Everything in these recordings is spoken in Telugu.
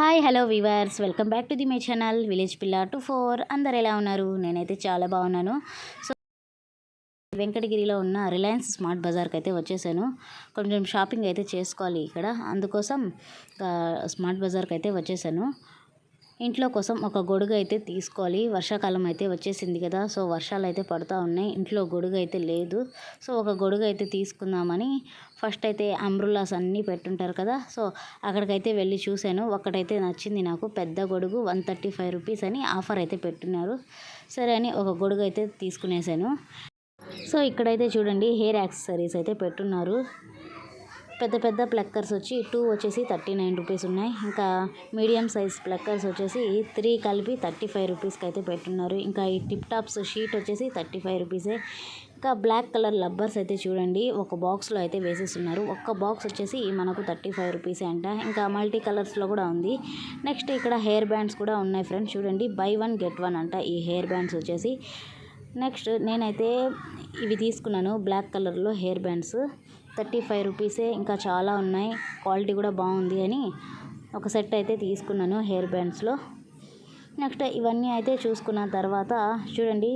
Hi hello viewers welcome back to the my channel village పిల్ల టు ఫోర్ అందరు ఎలా ఉన్నారు? నేనైతే చాలా బాగున్నాను. సో వెంకటగిరిలో ఉన్న రిలయన్స్ స్మార్ట్ బజార్కి అయితే వచ్చేసాను. కొంచెం షాపింగ్ అయితే చేసుకోవాలి ఇక్కడ. అందుకోసం స్మార్ట్ బజార్కి అయితే వచ్చేసాను. ఇంట్లో కోసం ఒక గొడుగు అయితే తీసుకోవాలి. వర్షాకాలం అయితే వచ్చేసింది కదా సో వర్షాలు అయితే పడుతూ ఉన్నాయి. ఇంట్లో గొడుగు అయితే లేదు. సో ఒక గొడుగు అయితే తీసుకుందామని ఫస్ట్ అయితే అంబ్రులాస్ అన్నీ పెట్టుంటారు కదా సో అక్కడికైతే వెళ్ళి చూశాను. ఒకటైతే నచ్చింది నాకు. పెద్ద గొడుగు వన్ థర్టీ ఫైవ్ రూపీస్ అని ఆఫర్ అయితే పెట్టున్నారు. సరే అని ఒక గొడుగు అయితే తీసుకునేసాను సో ఇక్కడైతే చూడండి హెయిర్ యాక్సెసరీస్ అయితే పెట్టున్నారు. పెద్ద పెద్ద ప్లక్కర్స్ వచ్చి టూ వచ్చేసి థర్టీ నైన్ రూపీస్ ఉన్నాయి. ఇంకా మీడియం సైజ్ ప్లక్కర్స్ వచ్చేసి త్రీ కలిపి థర్టీ ఫైవ్ రూపీస్కి అయితే పెట్టున్నారు. ఇంకా ఈ టిప్ టాప్స్ షీట్ వచ్చేసి థర్టీ ఫైవ్ రూపీసే. ఇంకా బ్లాక్ కలర్ లబ్బర్స్ అయితే చూడండి. ఒక బాక్స్లో అయితే వేసేస్తున్నారు. ఒక్క బాక్స్ వచ్చేసి మనకు థర్టీ ఫైవ్ రూపీసే అంట. ఇంకా మల్టీ కలర్స్లో కూడా ఉంది. నెక్స్ట్ ఇక్కడ హెయిర్ బ్యాండ్స్ కూడా ఉన్నాయి ఫ్రెండ్స్. చూడండి బై వన్ గెట్ వన్ అంట ఈ హెయిర్ బ్యాండ్స్ వచ్చేసి. నెక్స్ట్ నేనైతే ఇవి తీసుకున్నాను బ్లాక్ కలర్లో హెయిర్ బ్యాండ్స్. థర్టీ ఫైవ్ రూపీసే ఇంకా చాలా ఉన్నాయి. క్వాలిటీ కూడా బాగుంది అని ఒక సెట్ అయితే తీసుకున్నాను హెయిర్ బ్యాండ్స్లో. నెక్స్ట్ ఇవన్నీ అయితే చూసుకున్న తర్వాత చూడండి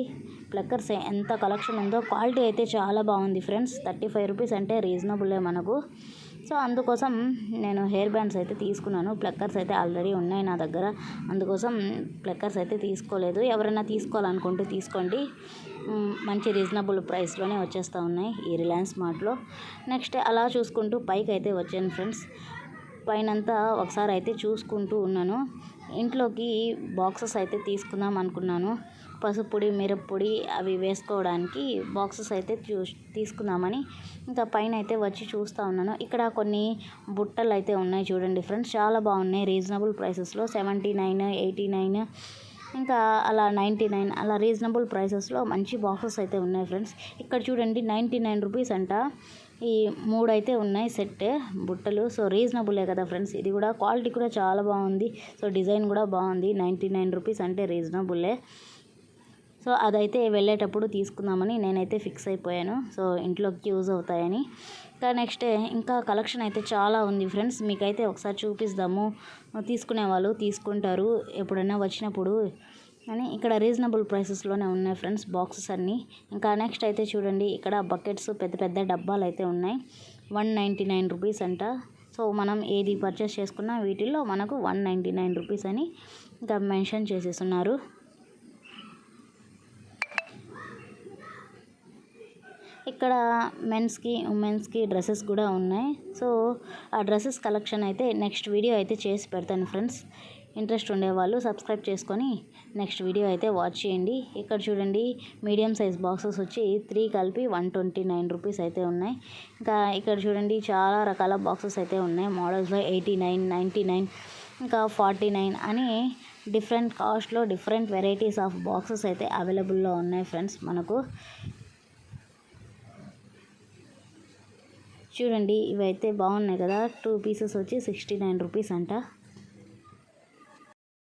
ప్లక్కర్స్ ఎంత కలెక్షన్ ఉందో క్వాలిటీ అయితే చాలా బాగుంది ఫ్రెండ్స్. థర్టీ ఫైవ్ రూపీస్ అంటే రీజనబులే మనకు. సో అందుకోసం నేను హెయిర్ బ్యాండ్స్ అయితే తీసుకున్నాను. ప్లక్కర్స్ అయితే ఆల్రెడీ ఉన్నాయి నా దగ్గర. అందుకోసం ప్లక్కర్స్ అయితే తీసుకోలేదు. ఎవరైనా తీసుకోవాలనుకుంటే తీసుకోండి. మంచి రీజనబుల్ ప్రైస్లోనే వచ్చేస్తూ ఉన్నాయి ఈ రిలయన్స్ మార్ట్లో నెక్స్ట్ అలా చూసుకుంటూ పైకి అయితే వచ్చాను ఫ్రెండ్స్. పైనంతా ఒకసారి అయితే చూసుకుంటూ ఉన్నాను. ఇంట్లోకి బాక్సెస్ అయితే తీసుకుందాం అనుకున్నాను. పసుపొడి మిరప్పొడి అవి వేసుకోవడానికి బాక్సెస్ అయితే చూ తీసుకుందామని ఇంకా పైన అయితే వచ్చి చూస్తూ ఉన్నాను. ఇక్కడ కొన్ని బుట్టలు అయితే ఉన్నాయి చూడండి ఫ్రెండ్స్. చాలా బాగున్నాయి. రీజనబుల్ ప్రైసెస్లో సెవెంటీ నైన్ ఎయిటీ నైన్ ఇంకా అలా నైంటీ నైన్ అలా రీజనబుల్ ప్రైసెస్లో మంచి బాక్సెస్ అయితే ఉన్నాయి ఫ్రెండ్స్. ఇక్కడ చూడండి నైంటీ నైన్ రూపీస్ అంట. ఈ మూడు అయితే ఉన్నాయి సెట్ బుట్టలు. సో రీజనబులే కదా ఫ్రెండ్స్. ఇది కూడా క్వాలిటీ కూడా చాలా బాగుంది. సో డిజైన్ కూడా బాగుంది. నైంటీ నైన్ రూపీస్ అంటే రీజనబులే. సో అదైతే వెళ్ళేటప్పుడు తీసుకుందామని నేనైతే ఫిక్స్ అయిపోయాను. సో ఇంట్లోకి యూజ్ అవుతాయని. ఇంకా నెక్స్ట్ ఇంకా కలెక్షన్ అయితే చాలా ఉంది ఫ్రెండ్స్. మీకైతే ఒకసారి చూపిస్తాము. తీసుకునే వాళ్ళు తీసుకుంటారు ఎప్పుడైనా వచ్చినప్పుడు అని. ఇక్కడ రీజనబుల్ ప్రైసెస్లోనే ఉన్నాయి ఫ్రెండ్స్ బాక్సెస్ అన్నీ. ఇంకా నెక్స్ట్ అయితే చూడండి ఇక్కడ బకెట్స్ పెద్ద పెద్ద డబ్బాలు అయితే ఉన్నాయి. వన్ నైంటీ నైన్ రూపీస్ అంట. సో మనం ఏది పర్చేస్ చేసుకున్నా వీటిల్లో మనకు వన్ నైంటీ నైన్ రూపీస్ అని ఇంకా మెన్షన్ చేసేస్తున్నారు. ఇక్కడ మెన్స్కి ఉమెన్స్కి డ్రెస్సెస్ కూడా ఉన్నాయి. సో ఆ డ్రెస్సెస్ కలెక్షన్ అయితే నెక్స్ట్ వీడియో అయితే చేసి పెడతాను ఫ్రెండ్స్. ఇంట్రెస్ట్ ఉండేవాళ్ళు సబ్స్క్రైబ్ చేసుకొని నెక్స్ట్ వీడియో అయితే వాచ్ చేయండి. ఇక్కడ చూడండి మీడియం సైజ్ బాక్సెస్ వచ్చి త్రీ కలిపి వన్ ట్వంటీ నైన్ రూపీస్ అయితే ఉన్నాయి. ఇంకా ఇక్కడ చూడండి చాలా రకాల బాక్సెస్ అయితే ఉన్నాయి. మోడల్స్లో ఎయిటీ నైన్ నైంటీ నైన్ ఇంకా ఫార్టీ నైన్ అని డిఫరెంట్ కాస్ట్లో డిఫరెంట్ వెరైటీస్ ఆఫ్ బాక్సెస్ అయితే అవైలబుల్లో ఉన్నాయి ఫ్రెండ్స్ మనకు. చూడండి ఇవైతే బాగున్నాయి కదా. టూ పీసెస్ వచ్చి సిక్స్టీ నైన్ రూపీస్ అంట.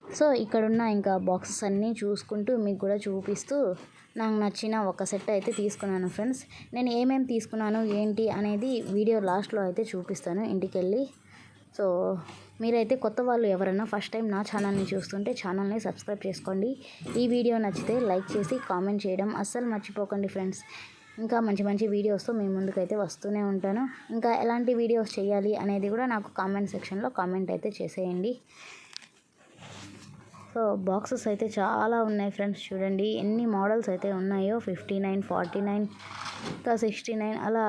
సో ఇక్కడున్న ఇంకా బాక్సెస్ అన్నీ చూసుకుంటూ మీకు కూడా చూపిస్తూ నాకు నచ్చిన ఒక సెట్ అయితే తీసుకున్నాను ఫ్రెండ్స్ నేను ఏమేమి తీసుకున్నాను ఏంటి అనేది వీడియో లాస్ట్లో అయితే చూపిస్తాను ఇంటికి వెళ్ళి సో మీరైతే కొత్త వాళ్ళు ఎవరైనా ఫస్ట్ టైం నా ఛానల్ని చూస్తుంటే ఛానల్ని సబ్స్క్రైబ్ చేసుకోండి. ఈ వీడియో నచ్చితే లైక్ చేసి కామెంట్ చేయడం అస్సలు మర్చిపోకండి ఫ్రెండ్స్ ఇంకా మంచి మంచి వీడియోస్తో మీ ముందుకైతే వస్తూనే ఉంటాను. ఇంకా ఎలాంటి వీడియోస్ చేయాలి అనేది కూడా నాకు కామెంట్ సెక్షన్లో కామెంట్ అయితే చేసేయండి. సో బాక్సెస్ అయితే చాలా ఉన్నాయి ఫ్రెండ్స్ చూడండి. ఎన్ని మోడల్స్ అయితే ఉన్నాయో ఫిఫ్టీ నైన్ ఫార్టీ నైన్ ఇంకా సిక్స్టీ నైన్ అలా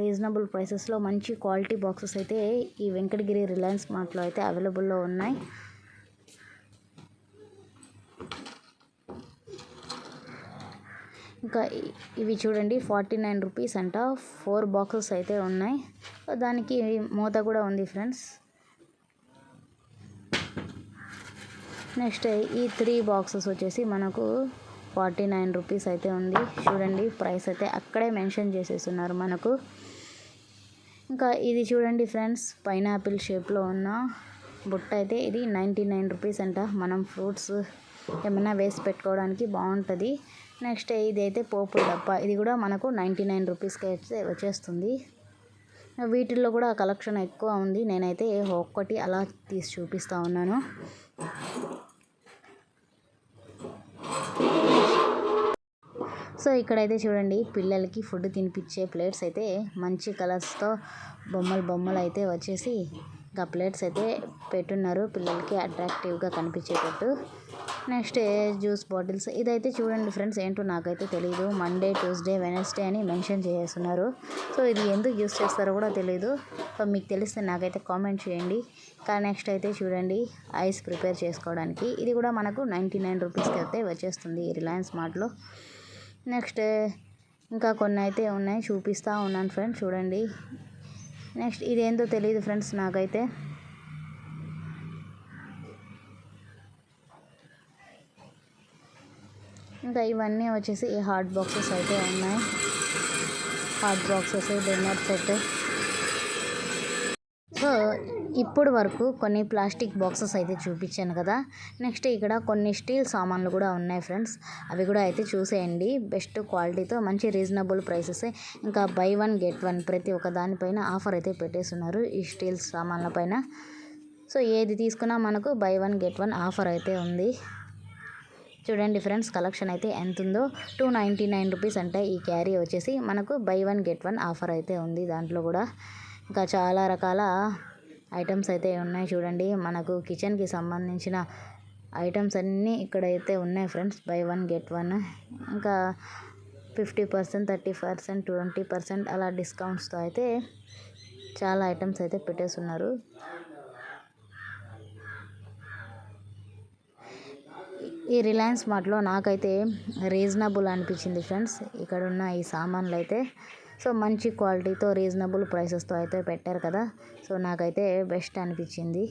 రీజనబుల్ ప్రైసెస్లో మంచి క్వాలిటీ బాక్సెస్ అయితే ఈ వెంకటగిరి రిలయన్స్ మార్ట్లో అయితే అవైలబుల్లో ఉన్నాయి. ఇంకా ఇవి చూడండి ఫార్టీ నైన్ రూపీస్ అంట. ఫోర్ బాక్సెస్ అయితే ఉన్నాయి. దానికి మూత కూడా ఉంది ఫ్రెండ్స్. నెక్స్ట్ ఈ త్రీ బాక్సెస్ వచ్చేసి మనకు ఫార్టీ నైన్ రూపీస్ అయితే ఉంది. చూడండి ప్రైస్ అయితే అక్కడే మెన్షన్ చేసేస్తున్నారు మనకు. ఇంకా ఇది చూడండి ఫ్రెండ్స్ పైనాపిల్ షేప్లో ఉన్న బుట్ట అయితే ఇది నైంటీ నైన్ రూపీస్ అంట. మనం ఫ్రూట్స్ ఏమైనా వేసి పెట్టుకోవడానికి బాగుంటుంది. నెక్స్ట్ ఇది అయితే పోపుల డబ్బా. ఇది కూడా మనకు నైంటీ నైన్ రూపీస్కి అయితే వచ్చేస్తుంది. వీటిల్లో కూడా కలెక్షన్ ఎక్కువ ఉంది. నేనైతే ఒక్కటి అలా తీసి చూపిస్తూ ఉన్నాను. సో ఇక్కడైతే చూడండి పిల్లలకి ఫుడ్ తినిపించే ప్లేట్స్ అయితే మంచి కలర్స్తో బొమ్మలు బొమ్మలు అయితే వచ్చేసి ఇంకా ప్లేట్స్ అయితే పెట్టున్నారు. పిల్లలకి అట్రాక్టివ్గా కనిపించేటట్టు. Next juice bottles? ఇదైతే చూడండి ఫ్రెండ్స్ ఏంటో నాకైతే తెలియదు మండే ట్యూస్డే వెనస్డే అని మెన్షన్ చేస్తున్నారు. సో ఇది ఎందుకు యూస్ చేస్తారో కూడా తెలియదు సో మీకు తెలిస్తే నాకైతే కామెంట్ చేయండి. కానీ నెక్స్ట్ అయితే చూడండి ఐస్ ప్రిపేర్ చేసుకోవడానికి. ఇది కూడా మనకు నైంటీ నైన్ రూపీస్కి అయితే వచ్చేస్తుంది రిలయన్స్ మార్ట్లో. నెక్స్ట్ ఇంకా కొన్ని అయితే ఉన్నాయి చూపిస్తూ ఉన్నాను ఫ్రెండ్స్ చూడండి. నెక్స్ట్ ఇదేందో తెలియదు ఫ్రెండ్స్ నాకైతే. ఇంకా ఇవన్నీ వచ్చేసి హాట్ బాక్సెస్ అయితే ఉన్నాయి. Hot boxes dinner set. So ఇప్పుడు వరకు కొన్ని ప్లాస్టిక్ బాక్సెస్ అయితే చూపించాను కదా. నెక్స్ట్ ఇక్కడ కొన్ని స్టీల్ సామాన్లు కూడా ఉన్నాయి ఫ్రెండ్స్. అవి కూడా అయితే చూసేయండి. బెస్ట్ క్వాలిటీతో మంచి రీజనబుల్ ప్రైసెస్. ఇంకా బై వన్ గెట్ వన్ ప్రతి ఒక్క దానిపైన ఆఫర్ అయితే పెట్టేస్తున్నారు ఈ స్టీల్ సామాన్ల పైన. సో ఏది తీసుకున్నా మనకు buy one get one offer అయితే ఉంది. చూడండి ఫ్రెండ్స్ కలెక్షన్ అయితే ఎంత ఉందో టూ నైంటీ నైన్ రూపీస్ అంటే ఈ క్యారీ వచ్చేసి మనకు buy one get one offer అయితే ఉంది. దాంట్లో కూడా ఇంకా చాలా రకాల ఐటమ్స్ అయితే ఉన్నాయి చూడండి. మనకు కిచెన్కి సంబంధించిన ఐటమ్స్ అన్నీ ఇక్కడైతే ఉన్నాయి friends buy one get one ఇంకా fifty percent thirty percent twenty percent అలా డిస్కౌంట్స్తో అయితే చాలా ఐటమ్స్ అయితే పెట్టేస్తున్నారు. ఈ రిలయన్స్ మార్ట్లో నాకైతే రీజనబుల్ అనిపించింది ఫ్రెండ్స్. ఇక్కడ ఉన్న ఈ సామాన్లు అయితే సో మంచి క్వాలిటీతో రీజనబుల్ ప్రైసెస్తో అయితే పెట్టారు కదా. సో నాకైతే బెస్ట్ అనిపించింది.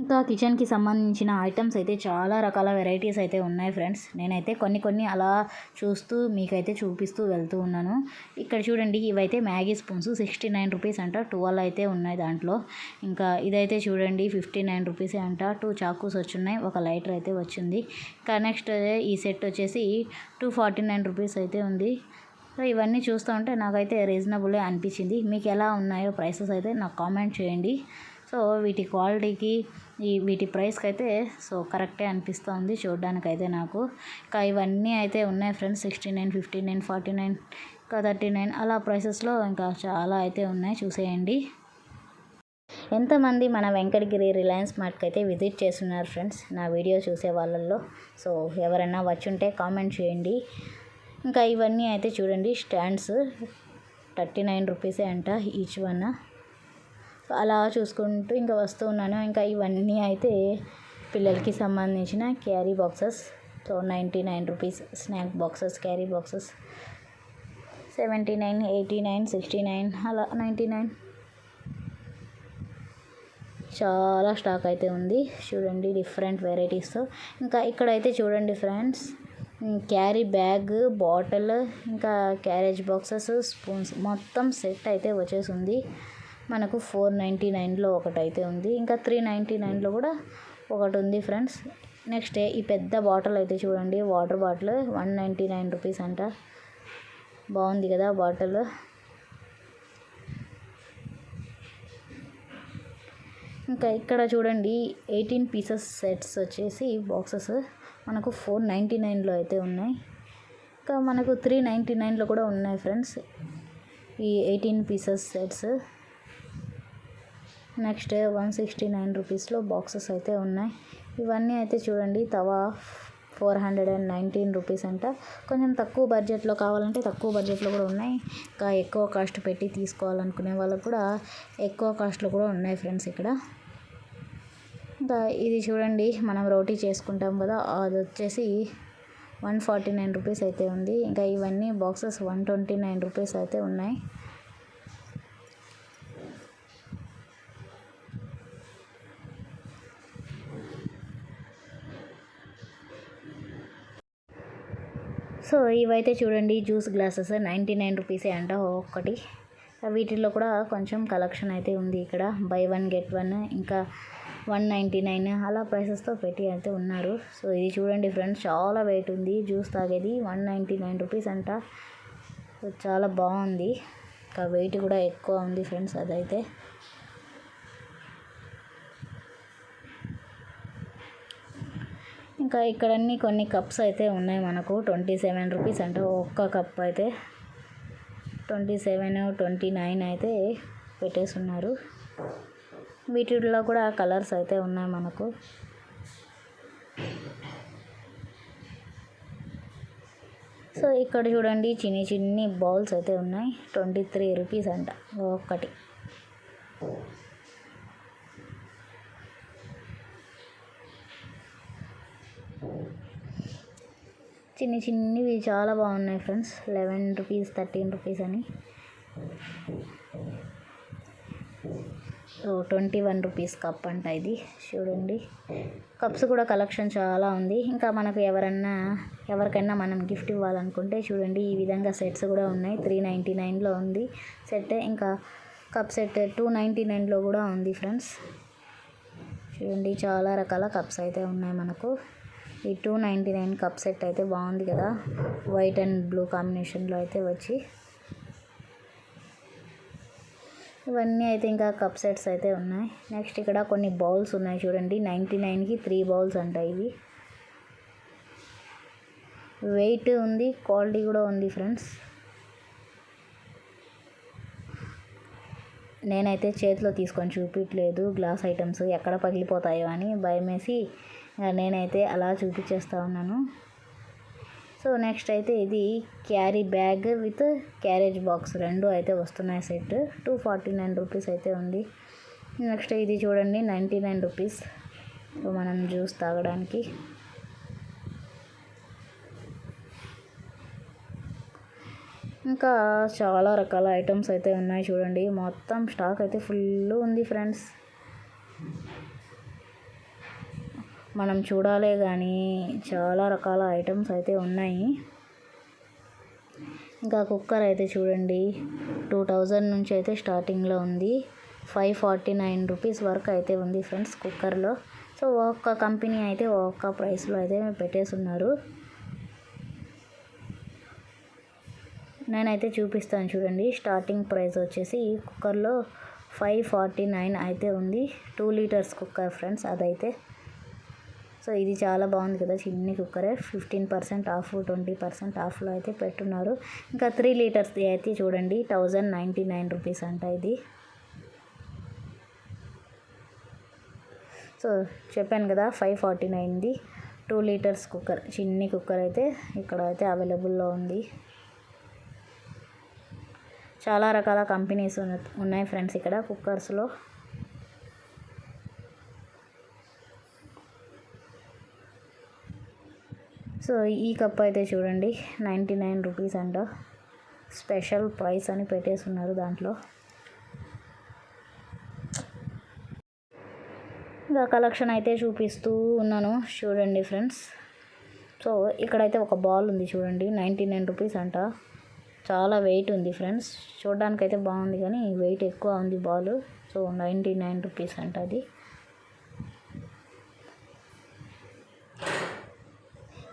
ఇంకా కిచెన్కి సంబంధించిన ఐటమ్స్ అయితే చాలా రకాల వెరైటీస్ అయితే ఉన్నాయి ఫ్రెండ్స్. నేనైతే కొన్ని కొన్ని అలా చూస్తూ మీకైతే చూపిస్తూ వెళ్తూ ఉన్నాను. ఇక్కడ చూడండి ఇవైతే Maggi spoons sixty nine rupees అంట ట్వెల్వ్ అయితే ఉన్నాయి దాంట్లో. ఇంకా ఇదైతే చూడండి ఫిఫ్టీ నైన్ రూపీస్ అంట టూ చాకూస్ వచ్చున్నాయి ఒక లైటర్ అయితే వచ్చింది. ఇంకా నెక్స్ట్ ఈ సెట్ వచ్చేసి టూ ఫార్టీ నైన్ రూపీస్ అయితే ఉంది. సో ఇవన్నీ చూస్తూ ఉంటే నాకైతే రీజనబులే అనిపించింది. మీకు ఎలా ఉన్నాయో ప్రైసెస్ అయితే నాకు కామెంట్ చేయండి. సో వీటి క్వాలిటీకి ఈ వీటి ప్రైస్కి అయితే సో కరెక్టే అనిపిస్తుంది చూడడానికైతే నాకు. ఇంకా ఇవన్నీ అయితే ఉన్నాయి friends sixty nine fifty nine forty nine ఇంకా థర్టీ నైన్ అలా ప్రైసెస్లో ఇంకా చాలా అయితే ఉన్నాయి. చూసేయండి. ఎంతమంది మన వెంకటగిరి రిలయన్స్ మార్ట్కి అయితే విజిట్ చేస్తున్నారు ఫ్రెండ్స్ నా వీడియో చూసే వాళ్ళల్లో. సో ఎవరైనా వచ్చుంటే కామెంట్ చేయండి. ఇంకా ఇవన్నీ అయితే చూడండి స్టాండ్స్ థర్టీ నైన్ రూపీసే అంట ఈచ్ వన్. అలా చూసుకుంటూ ఇంకా వస్తూ ఉన్నాను. ఇంకా ఇవన్నీ అయితే పిల్లలకి సంబంధించిన carry boxes. So ninety nine rupees snack boxes carry boxes. Seventy nine eighty nine sixty nine అలా నైంటీ నైన్. చాలా స్టాక్ అయితే ఉంది. చూడండి డిఫరెంట్ వెరైటీస్తో. ఇంకా ఇక్కడైతే చూడండి ఫ్రెండ్స్ క్యారీ బ్యాగ్ బాటిల్ ఇంకా క్యారేజ్ బాక్సెస్ స్పూన్స్. మొత్తం సెట్ అయితే వచ్చేసింది. మనకు ఫోర్ నైంటీ నైన్లో ఒకటి అయితే ఉంది. ఇంకా త్రీ నైంటీ నైన్లో కూడా ఒకటి ఉంది ఫ్రెండ్స్. నెక్స్ట్ ఈ పెద్ద బాటిల్ అయితే చూడండి. Water bottle one ninety nine rupees అంట. బాగుంది కదా బాటిల్. ఇంకా ఇక్కడ చూడండి ఎయిటీన్ పీసెస్ సెట్స్ వచ్చేసి బాక్సెస్ మనకు ఫోర్ నైంటీ నైన్లో అయితే ఉన్నాయి. ఇంకా మనకు త్రీ నైంటీ నైన్లో కూడా ఉన్నాయి ఫ్రెండ్స్. ఈ eighteen pieces sets. Next one sixty nine రూపీస్లో బాక్సెస్ అయితే ఉన్నాయి. ఇవన్నీ అయితే చూడండి తవా four hundred and nineteen rupees అంట. కొంచెం తక్కువ బడ్జెట్లో కావాలంటే తక్కువ బడ్జెట్లో కూడా ఉన్నాయి. ఇంకా ఎక్కువ కాస్ట్ పెట్టి తీసుకోవాలనుకునే వాళ్ళకు కూడా ఎక్కువ కాస్ట్లో కూడా ఉన్నాయి ఫ్రెండ్స్ ఇక్కడ. ఇంకా ఇది చూడండి మనం రోటీ చేసుకుంటాం కదా అది వచ్చేసి వన్ ఫార్టీ నైన్ రూపీస్ అయితే ఉంది. ఇంకా ఇవన్నీ boxes one twenty nine rupees అయితే ఉన్నాయి. సో ఇవైతే చూడండి జ్యూస్ గ్లాసెస్ నైంటీ నైన్ రూపీసే అంట ఒక్కటి. వీటిల్లో కూడా కొంచెం కలెక్షన్ అయితే ఉంది ఇక్కడ. బై వన్ గెట్ వన్ ఇంకా వన్ నైంటీ నైన్ అలా ప్రైసెస్తో పెట్టి అయితే ఉన్నారు. సో ఇది చూడండి ఫ్రెండ్స్ చాలా వెయిట్ ఉంది. జ్యూస్ తాగేది వన్ నైంటీ నైన్ రూపీస్ అంట. సో చాలా బాగుంది. ఇంకా వెయిట్ కూడా ఎక్కువ ఉంది ఫ్రెండ్స్ అదైతే. ఇంకా ఇక్కడన్నీ కొన్ని కప్స్ అయితే ఉన్నాయి మనకు. ట్వంటీ సెవెన్ రూపీస్ అంటే ఒక్క కప్ అయితే ట్వంటీ సెవెన్ ట్వంటీ నైన్ అయితే పెట్టేస్తున్నారు వీటిలో కూడా కలర్స్ అయితే ఉన్నాయి మనకు. సో ఇక్కడ చూడండి చిన్ని చిన్ని బౌల్స్ అయితే ఉన్నాయి. ట్వంటీ త్రీ రూపీస్ అంట ఒక్కటి. చిన్ని చిన్నవి చాలా బాగున్నాయి friends. Eleven rupees thirteen rupees అని. So twenty one rupees cup అంట ఇది. చూడండి. కప్స్ కూడా కలెక్షన్ చాలా ఉంది. ఇంకా మనకు ఎవరన్నా ఎవరికైనా మనం గిఫ్ట్ ఇవ్వాలనుకుంటే చూడండి. ఈ విధంగా సెట్స్ కూడా ఉన్నాయి. త్రీ నైంటీ నైన్లో ఉంది సెట్. ఇంకా కప్ సెట్ టూ నైంటీ నైన్లో కూడా ఉంది ఫ్రెండ్స్. చూడండి చాలా రకాల కప్స్ అయితే ఉన్నాయి మనకు. ఈ two ninety nine cup set అయితే బాగుంది కదా. వైట్ అండ్ బ్లూ కాంబినేషన్లో అయితే వచ్చి. ఇవన్నీ అయితే ఇంకా కప్ సెట్స్ అయితే ఉన్నాయి. నెక్స్ట్ ఇక్కడ కొన్ని బౌల్స్ ఉన్నాయి చూడండి. నైంటీ నైన్కి త్రీ బౌల్స్ అంట ఇవి. వెయిట్ ఉంది క్వాలిటీ కూడా ఉంది ఫ్రెండ్స్ నేనైతే చేతిలో తీసుకొని చూపించలేదు గ్లాస్ ఐటమ్స్ ఎక్కడ పగిలిపోతాయో అని భయమేసి నేనైతే అలా చూపించేస్తా ఉన్నాను. సో నెక్స్ట్ అయితే ఇది carry bag with carriage box రెండు అయితే వస్తున్నాయి set two forty nine rupees అయితే ఉంది. నెక్స్ట్ ఇది చూడండి నైంటీ నైన్ రూపీస్ మనం జ్యూస్ తాగడానికి. ఇంకా చాలా రకాల ఐటమ్స్ అయితే ఉన్నాయి చూడండి. మొత్తం స్టాక్ అయితే ఫుల్ ఉంది ఫ్రెండ్స్ మనం చూడాలే కానీ చాలా రకాల ఐటమ్స్ అయితే ఉన్నాయి. ఇంకా కుక్కర్ అయితే చూడండి. టూ థౌజండ్ నుంచి అయితే స్టార్టింగ్లో ఉంది. ఫైవ్ ఫార్టీ నైన్ రూపీస్ వరకు అయితే ఉంది ఫ్రెండ్స్ కుక్కర్లో. సో ఒక్క కంపెనీ అయితే ఒక్క ప్రైస్లో అయితే పెట్టేస్తున్నారు నేనైతే చూపిస్తాను చూడండి. స్టార్టింగ్ ప్రైస్ వచ్చేసి ఈ కుక్కర్లో ఫైవ్ ఫార్టీ నైన్ అయితే ఉంది. టూ లీటర్స్ కుక్కర్ ఫ్రెండ్స్ అదైతే. సో ఇది చాలా బాగుంది కదా చిన్ని కుక్కరే. Fifteen percent off twenty percent ఆఫ్లో అయితే పెట్టున్నారు. ఇంకా త్రీ లీటర్స్ది అయితే చూడండి థౌజండ్ నైంటీ నైన్ రూపీస్ అంట ఇది. సో చెప్పాను కదా ఫైవ్ ఫార్టీ నైన్ది టూ లీటర్స్ కుక్కర్ చిన్ని కుక్కర్ అయితే ఇక్కడ అయితే అవైలబుల్లో ఉంది. చాలా రకాల కంపెనీస్ ఉన్నాయి ఫ్రెండ్స్ ఇక్కడ కుక్కర్స్లో. సో ఈ కప్ అయితే చూడండి నైంటీ నైన్ రూపీస్ అంట. స్పెషల్ ప్రైస్ అని పెట్టేస్తున్నారు దాంట్లో. ఇంకా కలెక్షన్ అయితే చూపిస్తూ ఉన్నాను చూడండి ఫ్రెండ్స్. సో ఇక్కడైతే ఒక బాల్ ఉంది చూడండి నైంటీ నైన్ రూపీస్ అంట. చాలా వెయిట్ ఉంది ఫ్రెండ్స్. చూడడానికైతే బాగుంది కానీ వెయిట్ ఎక్కువ ఉంది ball. So ninety nine rupees అంట అది.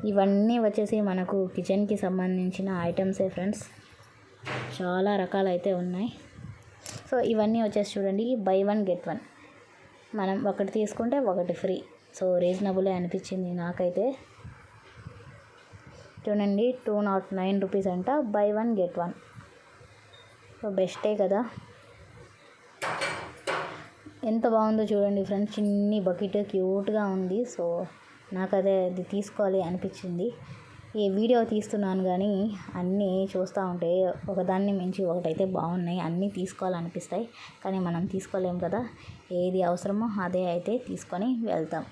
ఇవన్నీ వచ్చేసి మనకు కిచెన్కి సంబంధించిన ఐటమ్సే ఫ్రెండ్స్. చాలా రకాలు అయితే ఉన్నాయి. సో ఇవన్నీ వచ్చేసి చూడండి బై వన్ గెట్ వన్ మనం ఒకటి తీసుకుంటే ఒకటి ఫ్రీ సో రీజనబులే అనిపించింది నాకైతే. చూడండి టూ నాట్ నైన్ రూపీస్ అంట buy one get one so బెస్టే కదా. ఎంత బాగుందో చూడండి ఫ్రెండ్స్ చిన్ని బకెట్ క్యూట్గా ఉంది. సో నాకు అదే అది తీసుకోవాలి అనిపించింది. ఈ వీడియో తీస్తున్నాను కానీ అన్నీ చూస్తూ ఉంటే ఒకదాన్ని మించి ఒకటైతే బాగున్నాయి. అన్నీ తీసుకోవాలనిపిస్తాయి. కానీ మనం తీసుకోలేం కదా. ఏది అవసరమో అదే అయితే తీసుకొని వెళ్తాం.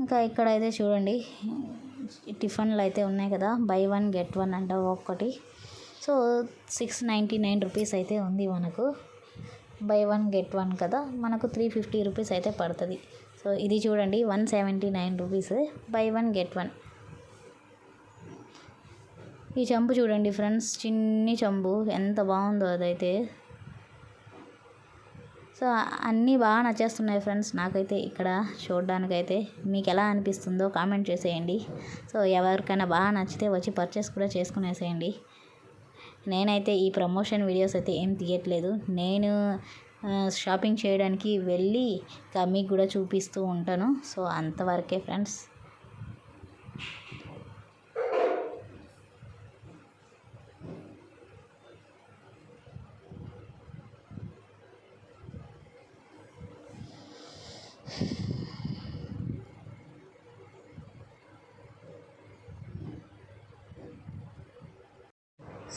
ఇంకా ఇక్కడైతే చూడండి. టిఫిన్లు అయితే ఉన్నాయి కదా. బై వన్ గెట్ వన్ అంట ఒక్కటి so six ninety nine rupees అయితే ఉంది మనకు. బై వన్ గెట్ వన్ కదా మనకు త్రీ ఫిఫ్టీ రూపీస్ అయితే పడుతుంది. సో ఇది చూడండి one seventy nine rupees buy one get one. ఈ చంపు చూడండి ఫ్రెండ్స్ చిన్ని చంపు ఎంత బాగుందో అదైతే. సో అన్నీ బాగా నచ్చేస్తున్నాయి ఫ్రెండ్స్ నాకైతే ఇక్కడ చూడడానికైతే. మీకు ఎలా అనిపిస్తుందో కామెంట్ చేసేయండి. సో ఎవరికైనా బాగా నచ్చితే వచ్చి పర్చేస్ కూడా చేసుకునేసేయండి. నేనైతే ఈ ప్రమోషన్ వీడియోస్ అయితే ఏం తీయట్లేదు. నేను షాపింగ్ చేయడానికి వెళ్ళి మీకు కూడా చూపిస్తూ ఉంటాను. సో అంతవరకే ఫ్రెండ్స్.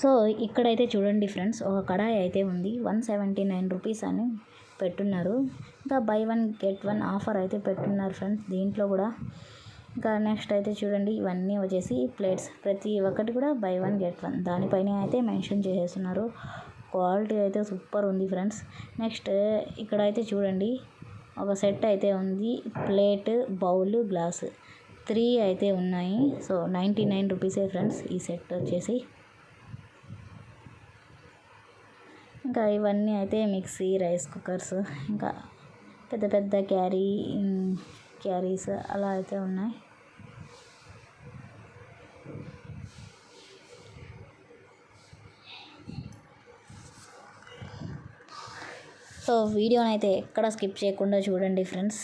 సో ఇక్కడైతే చూడండి ఫ్రెండ్స్ ఒక కడాయి అయితే ఉంది. వన్ సెవెంటీ నైన్ రూపీస్ అని పెట్టున్నారు. ఇంకా buy one get one offer అయితే పెట్టున్నారు ఫ్రెండ్స్ దీంట్లో కూడా. ఇంకా నెక్స్ట్ అయితే చూడండి ఇవన్నీ వచ్చేసి ప్లేట్స్. ప్రతి ఒక్కటి కూడా బై వన్ గెట్ వన్. దానిపైన అయితే మెన్షన్ చేసేస్తున్నారు. క్వాలిటీ అయితే సూపర్ ఉంది ఫ్రెండ్స్. నెక్స్ట్ ఇక్కడ అయితే చూడండి ఒక సెట్ అయితే ఉంది. Plate bowl glass. త్రీ అయితే ఉన్నాయి. సో నైంటీ నైన్ రూపీసే ఫ్రెండ్స్ ఈ సెట్ వచ్చేసి. ఇంకా ఇవన్నీ అయితే మిక్సీ రైస్ కుక్కర్స్ ఇంకా పెద్ద పెద్ద క్యారీ క్యారీస్ అలా అయితే ఉన్నాయి. సో వీడియోని అయితే ఎక్కడ స్కిప్ చేయకుండా చూడండి ఫ్రెండ్స్.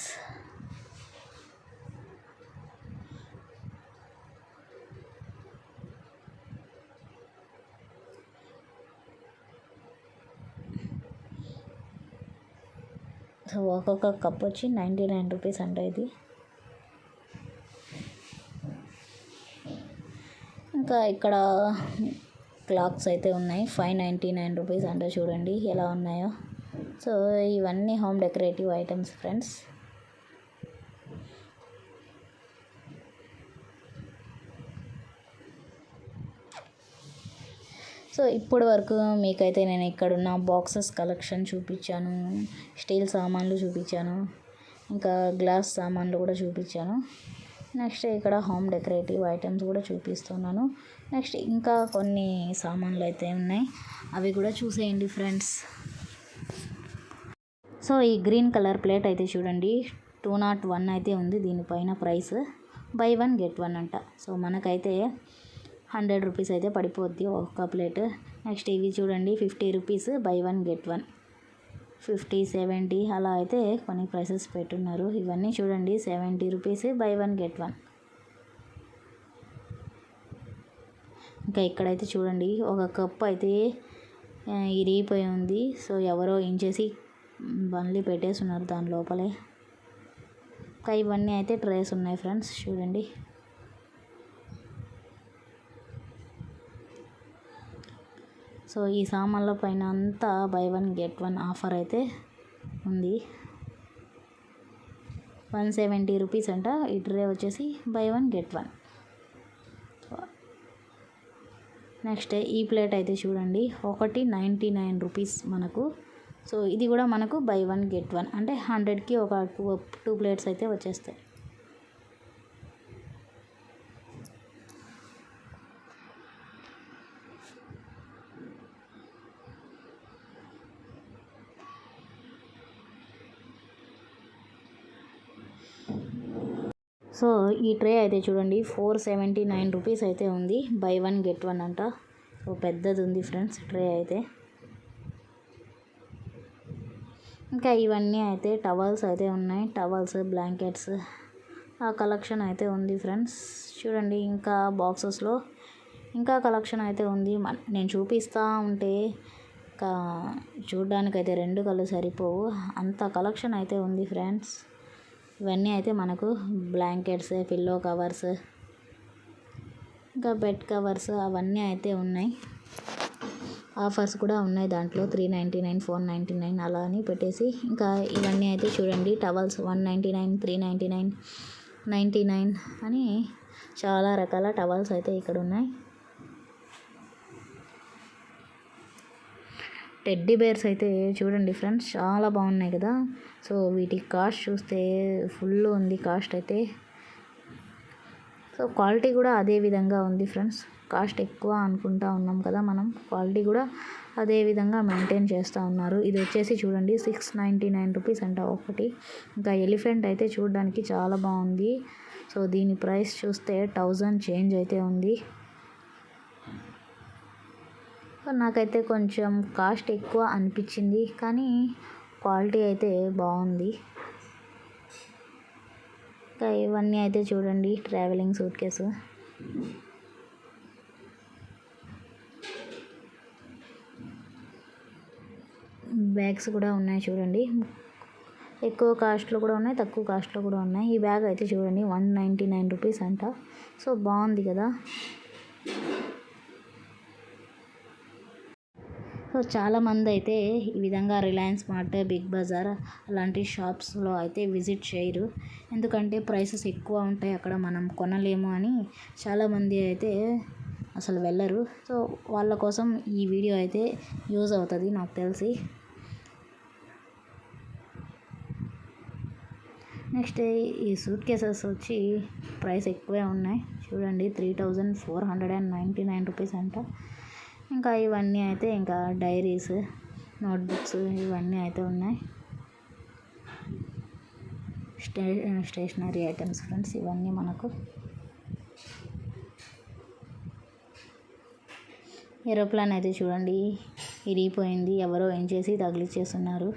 సో ఒక్కొక్క కప్ వచ్చి నైంటీ నైన్ రూపీస్ అంట ఇది. ఇంకా ఇక్కడ క్లాక్స్ అయితే ఉన్నాయి. ఫైవ్ నైంటీ నైన్ రూపీస్ అంట చూడండి ఎలా ఉన్నాయో. సో ఇవన్నీ home decorative items friends. So ఇప్పటి వరకు మీకైతే నేను ఇక్కడున్న బాక్సెస్ కలెక్షన్ చూపించాను స్టీల్ సామాన్లు చూపించాను ఇంకా గ్లాస్ సామాన్లు కూడా చూపించాను. నెక్స్ట్ ఇక్కడ హోమ్ డెకరేటివ్ ఐటమ్స్ కూడా చూపిస్తున్నాను. నెక్స్ట్ ఇంకా కొన్ని సామాన్లు అయితే ఉన్నాయి. అవి కూడా చూసేయండి ఫ్రెండ్స్. సో ఈ గ్రీన్ కలర్ ప్లేట్ అయితే చూడండి. టూ నాట్ వన్ అయితే ఉంది దీనిపైన price. Buy one get one అంట. సో మనకైతే హండ్రెడ్ రూపీస్ అయితే పడిపోద్ది ఒక్క ప్లేట్. నెక్స్ట్ ఇవి చూడండి fifty rupees buy one get one. Fifty seventy అలా అయితే కొన్ని ప్రైసెస్ పెట్టున్నారు. ఇవన్నీ చూడండి seventy rupees buy one get one. ఇంకా ఇక్కడైతే చూడండి ఒక కప్ అయితే ఇరిగిపోయి ఉంది. సో ఎవరో ఇంచేసి బండ్లు పెట్టేసి ఉన్నారు దాని లోపలే. ఇంకా ఇవన్నీ అయితే ట్రేస్ ఉన్నాయి ఫ్రెండ్స్ చూడండి. సో ఈ సామాన్ల పైన అంతా buy one get one offer అయితే ఉంది. వన్ సెవెంటీ రూపీస్ అంట. ఈ ట్రే వచ్చేసి buy one get one. Next ఈ ప్లేట్ అయితే చూడండి. ఒకటి నైంటీ నైన్ రూపీస్ మనకు. సో ఇది కూడా మనకు బై వన్ గెట్ వన్. అంటే హండ్రెడ్కి ఒక టూ టూ ప్లేట్స్ అయితే వచ్చేస్తాయి. సో ఈ ట్రే అయితే చూడండి ఫోర్ సెవెంటీ నైన్ రూపీస్ అయితే ఉంది. బై వన్ గెట్ వన్ అంట. సో పెద్దది ఉంది ఫ్రెండ్స్ ట్రే అయితే. ఇంకా ఇవన్నీ అయితే టవల్స్ అయితే ఉన్నాయి. టవల్స్ బ్లాంకెట్స్ ఆ కలెక్షన్ అయితే ఉంది ఫ్రెండ్స్. చూడండి ఇంకా బాక్సెస్లో ఇంకా కలెక్షన్ అయితే ఉంది. నేను చూపిస్తూ ఉంటే ఇంకా చూడ్డానికైతే రెండు కళ్ళు సరిపోవు. అంత కలెక్షన్ అయితే ఉంది ఫ్రెండ్స్. ఇవన్నీ అయితే మనకు బ్లాంకెట్స్ పిల్లో కవర్స్ ఇంకా బెడ్ కవర్స్ అవన్నీ అయితే ఉన్నాయి. ఆఫర్స్ కూడా ఉన్నాయి దాంట్లో. Three ninety nine four ninety nine అలా అని పెట్టేసి ఇంకా ఇవన్నీ అయితే చూడండి. Towels one ninety nine three ninety nine ninety nine అని చాలా రకాల టవల్స్ అయితే ఇక్కడ ఉన్నాయి. టెడ్డీ బేర్స్ అయితే చూడండి ఫ్రెండ్స్ చాలా బాగున్నాయి కదా. సో వీటి కాస్ట్ చూస్తే ఫుల్ ఉంది కాస్ట్ అయితే. సో క్వాలిటీ కూడా అదే విధంగా ఉంది ఫ్రెండ్స్. కాస్ట్ ఎక్కువ అనుకుంటా ఉన్నాం కదా మనం. క్వాలిటీ కూడా అదే విధంగా మెయింటైన్ చేస్తూ ఉన్నారు. ఇది వచ్చేసి చూడండి సిక్స్ నైంటీ నైన్ రూపీస్ అంట ఒకటి. ఇంకా ఎలిఫెంట్ అయితే చూడడానికి చాలా బాగుంది. సో దీని ప్రైస్ చూస్తే థౌజండ్ చేంజ్ అయితే ఉంది. సో నాకైతే కొంచెం కాస్ట్ ఎక్కువ అనిపించింది కానీ క్వాలిటీ అయితే బాగుంది. ఇంకా ఇవన్నీ అయితే చూడండి ట్రావెలింగ్ సూట్ కేసు బ్యాగ్స్ కూడా ఉన్నాయి చూడండి. ఎక్కువ కాస్ట్లో కూడా ఉన్నాయి తక్కువ కాస్ట్లో కూడా ఉన్నాయి. ఈ బ్యాగ్ అయితే చూడండి వన్ నైంటీ నైన్ రూపీస్ అంట. సో బాగుంది కదా. సో చాలామంది అయితే ఈ విధంగా రిలయన్స్ మార్ట్ బిగ్ బజార్ అలాంటి షాప్స్లో అయితే విజిట్ చేయరు. ఎందుకంటే ప్రైసెస్ ఎక్కువ ఉంటాయి అక్కడ మనం కొనలేము అని చాలామంది అయితే అసలు వెళ్ళరు. సో వాళ్ళ కోసం ఈ వీడియో అయితే యూజ్ అవుతుంది నాకు తెలిసి. నెక్స్ట్ ఈ సూట్ కేసెస్ వచ్చి ప్రైస్ ఎక్కువే ఉన్నాయి. చూడండి three thousand four hundred and ninety nine rupees అంట. ఇంకా ఇవన్నీ అయితే ఇంకా డైరీస్ నోట్బుక్స్ ఇవన్నీ అయితే ఉన్నాయి. స్టే స్టేషనరీ ఐటమ్స్ ఫ్రెండ్స్ ఇవన్నీ మనకు. ఏరోప్లాన్ అయితే చూడండి ఇరిగిపోయింది. ఎవరో ఏం చేసి తగిలిచ్చేస్తున్నారు.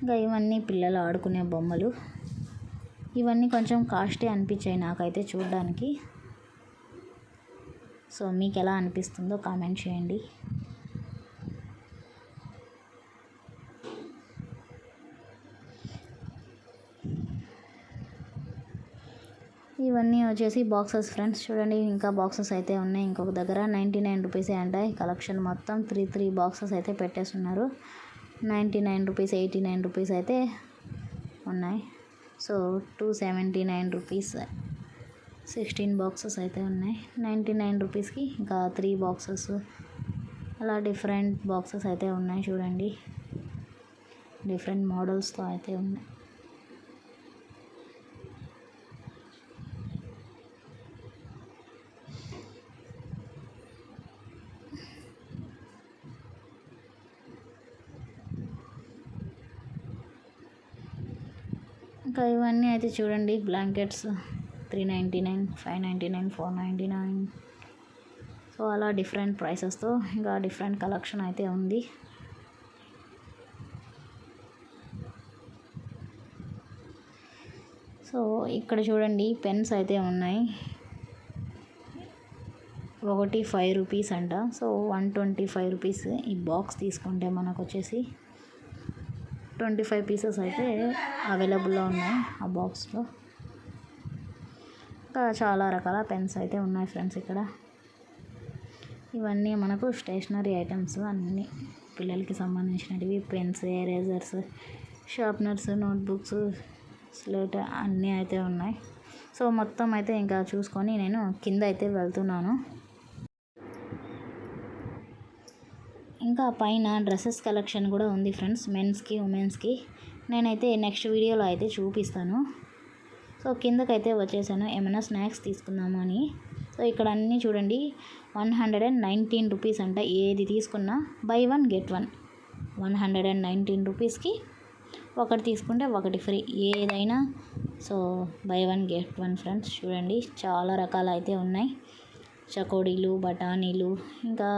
ఇంకా ఇవన్నీ పిల్లలు ఆడుకునే బొమ్మలు. ఇవన్నీ కొంచెం కాస్ట్లీ అనిపించాయి నాకైతే చూడడానికి. సో మీకు ఎలా అనిపిస్తుందో కామెంట్ చేయండి. ఇవన్నీ వచ్చేసి బాక్సెస్ ఫ్రెండ్స్ చూడండి ఇంకా బాక్సెస్ అయితే ఉన్నాయి. ఇంకొక దగ్గర నైంటీ నైన్ రూపీసే అంటాయి కలెక్షన్ మొత్తం త్రీ త్రీ బాక్సెస్ అయితే పెట్టేస్తున్నారు. Ninety nine rupees eighty nine rupees అయితే ఉన్నాయి. So two seventy nine rupees sixteen boxes అయితే ఉన్నాయి. నైంటీ నైన్ రూపీస్కి ఇంకా త్రీ బాక్సెస్. అలా డిఫరెంట్ బాక్సెస్ అయితే ఉన్నాయి చూడండి. డిఫరెంట్ మోడల్స్తో అయితే ఉన్నాయి ఇంకా ఇవన్నీ అయితే చూడండి blankets three ninety nine five ninety nine four ninety nine so అలా డిఫరెంట్ ప్రైసెస్తో ఇంకా డిఫరెంట్ కలెక్షన్ అయితే ఉంది. సో ఇక్కడ చూడండి పెన్స్ అయితే ఉన్నాయి. ఒకటి ఫైవ్ రూపీస్ అంట. So one twenty five rupees ఈ బాక్స్ తీసుకుంటే మనకు వచ్చేసి ట్వంటీ ఫైవ్ పీసెస్ అయితే అవైలబుల్లో ఉన్నాయి ఆ బాక్స్లో. ఇంకా చాలా రకాల పెన్స్ అయితే ఉన్నాయి ఫ్రెండ్స్ ఇక్కడ. ఇవన్నీ మనకు స్టేషనరీ ఐటమ్స్ అన్నీ పిల్లలకి సంబంధించినవి pens erasers sharpeners notebooks slate అన్నీ అయితే ఉన్నాయి. సో మొత్తం అయితే ఇంకా చూసుకొని నేను కింద అయితే వెళ్తున్నాను. ఇంకా పైన డ్రెస్సెస్ కలెక్షన్ కూడా ఉంది ఫ్రెండ్స్ మెన్స్కి ఉమెన్స్కి. నేనైతే నెక్స్ట్ వీడియోలో అయితే చూపిస్తాను. సో కిందకైతే వచ్చేసాను ఏమైనా స్నాక్స్ తీసుకుందాము అని. సో ఇక్కడ అన్నీ చూడండి one hundred and nineteen rupees అంట ఏది తీసుకున్నా. Buy one get one. One hundred and nineteen రూపీస్కి ఒకటి తీసుకుంటే ఒకటి ఫ్రీ ఏదైనా. So buy one get one friends చూడండి చాలా రకాలు అయితే ఉన్నాయి. చకోడీలు బఠానీలు ఇంకా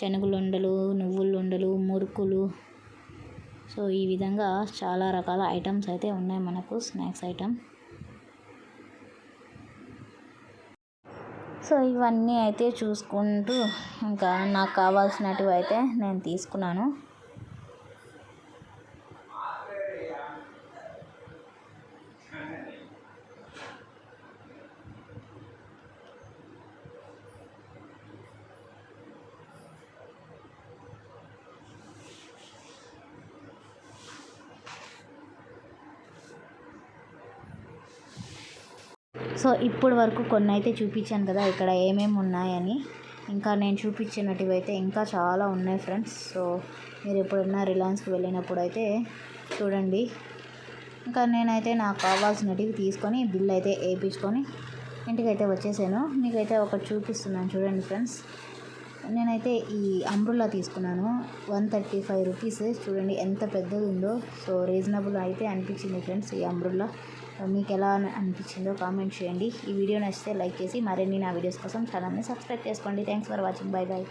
శనగలుండలు నువ్వులుండలు మురుకులు. సో ఈ విధంగా చాలా రకాల ఐటమ్స్ అయితే ఉన్నాయి మనకు స్నాక్స్ ఐటమ్. సో ఇవన్నీ అయితే చూసుకుంటూ ఇంకా నాకు కావాల్సినటివి అయితే నేను తీసుకున్నాను. సో ఇప్పుడు వరకు కొన్ని అయితే చూపించాను కదా ఇక్కడ ఏమేమి ఉన్నాయని. ఇంకా నేను చూపించినటివి అయితే ఇంకా చాలా ఉన్నాయి ఫ్రెండ్స్. సో మీరు ఎప్పుడైనా రిలయన్స్కి వెళ్ళినప్పుడు అయితే చూడండి. ఇంకా నేనైతే నాకు కావాల్సినటివి తీసుకొని బిల్ అయితే వేయించుకొని ఇంటికైతే వచ్చేసాను. మీకైతే ఒకటి చూపిస్తున్నాను చూడండి ఫ్రెండ్స్. నేనైతే ఈ అంబ్రుల్లా తీసుకున్నాను. One thirty five rupees. చూడండి ఎంత పెద్దది ఉందో. సో రీజనబుల్ అయితే అనిపించింది ఫ్రెండ్స్ ఈ అంబ్రుల్లా. మీకు ఎలా అనిపించిందో కామెంట్ చేయండి. ఈ వీడియో నచ్చితే లైక్ చేసి మరిన్ని నా వీడియోస్ కోసం ఛానల్ని సబ్స్క్రైబ్ చేసుకోండి. Thanks for watching. Bye bye